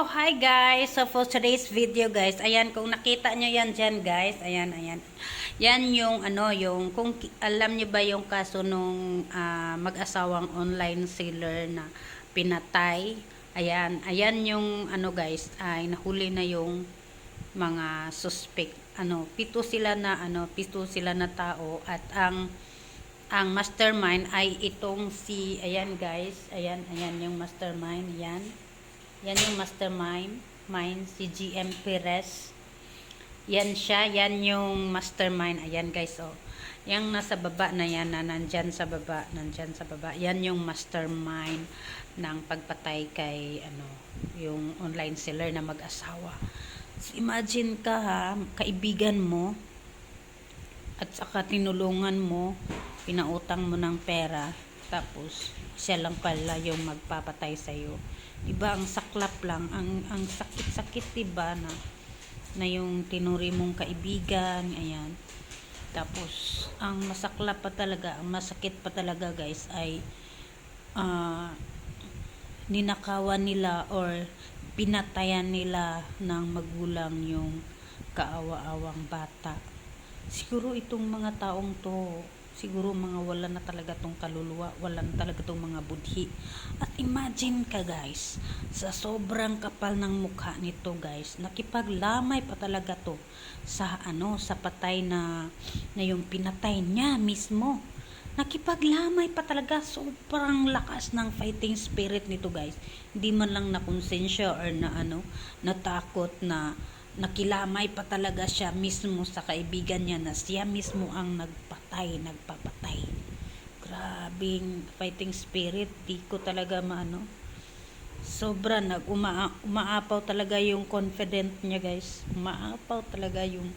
So, hi guys. So, for today's video guys, ayan, kung nakita nyo yan dyan guys, ayan, ayan. Yan yung, ano, yung, kung alam nyo ba yung kaso nung ah, mag-asawang online seller na pinatay. Ayan, ayan yung, ano guys, ay nahuli na yung mga suspect. Ano, pito sila na, ano, pito sila na tao at ang ang mastermind ay itong si, ayan guys, ayan, ayan yung mastermind, ayan. Yan yung mastermind, mind, si GM Perez. Yan siya, yan yung mastermind, ayan guys, oh. Yang nasa baba na yan, na nandyan sa baba, nandyan sa baba, yan yung mastermind ng pagpatay kay, ano, yung online seller na mag-asawa. So, imagine ka ha, kaibigan mo, at saka tinulungan mo, pinautang mo ng pera, tapos siya lang pala yung magpapatay sa iyo. 'Di ba ang saklap lang, ang ang sakit-sakit 'di ba na na yung tinuri mong kaibigan, ayan. Tapos ang masaklap pa talaga, ang masakit pa talaga guys ay ah ninakawan nila or pinatayan nila ng magulang yung kaawa-awang bata. Siguro itong mga taong to, siguro mga wala na talaga tong kaluluwa, wala na talaga tong mga budhi. At imagine ka guys, sa sobrang kapal ng mukha nito guys, nakipaglamay pa talaga to sa ano, sa patay na, na yung pinatay niya mismo nakipaglamay pa talaga sobrang lakas ng fighting spirit nito guys hindi man lang nakonsensya or na ano natakot na nakilamay pa talaga siya mismo sa kaibigan niya na siya mismo ang nagpatay nagpapatay grabing fighting spirit di ko talaga maano sobra nag uma, umaapaw talaga yung confident niya guys umaapaw talaga yung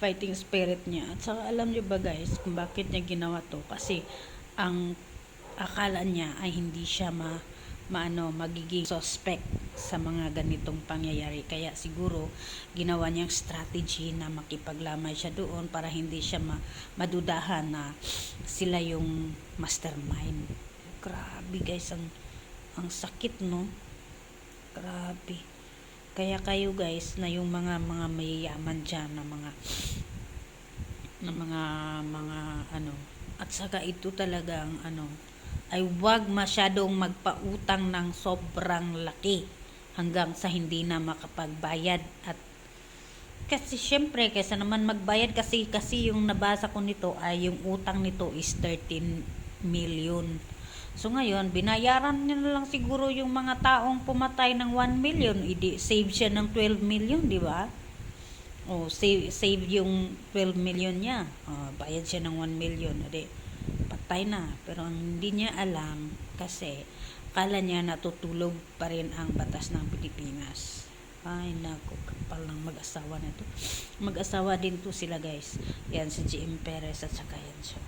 fighting spirit niya. At saka alam niyo ba guys kung bakit niya ginawa to? Kasi ang akala niya ay hindi siya ma maano magiging suspect sa mga ganitong pangyayari. Kaya siguro ginawa niyang strategy na makipaglamay siya doon para hindi siya ma madudahan na sila yung mastermind. Grabe guys, ang ang sakit no. Grabe. Kaya kayo guys na yung mga mga mayayaman diyan na mga na mga mga ano at saka ito talagang ano ay wag masyadong magpautang ng sobrang laki hanggang sa hindi na makapagbayad at kasi syempre kaysa naman magbayad kasi kasi yung nabasa ko nito ay yung utang nito is 13 million So ngayon, binayaran niya lang siguro yung mga taong pumatay ng 1 million. Idi, save siya ng 12 million, di ba? O, save, save yung 12 million niya. O, bayad siya ng 1 million. Edi, patay na. Pero ang hindi niya alam, kasi kala niya natutulog pa rin ang batas ng Pilipinas. Ay, nako, kapal ng mag-asawa na to. Mag-asawa din to sila, guys. Yan, si GM Perez at saka yan siya.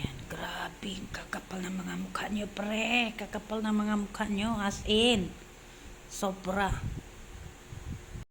Yan, grabe, kakapal ng mga mukha nyo, pre. Kakapal ng mga mukha nyo, as in. Sobra.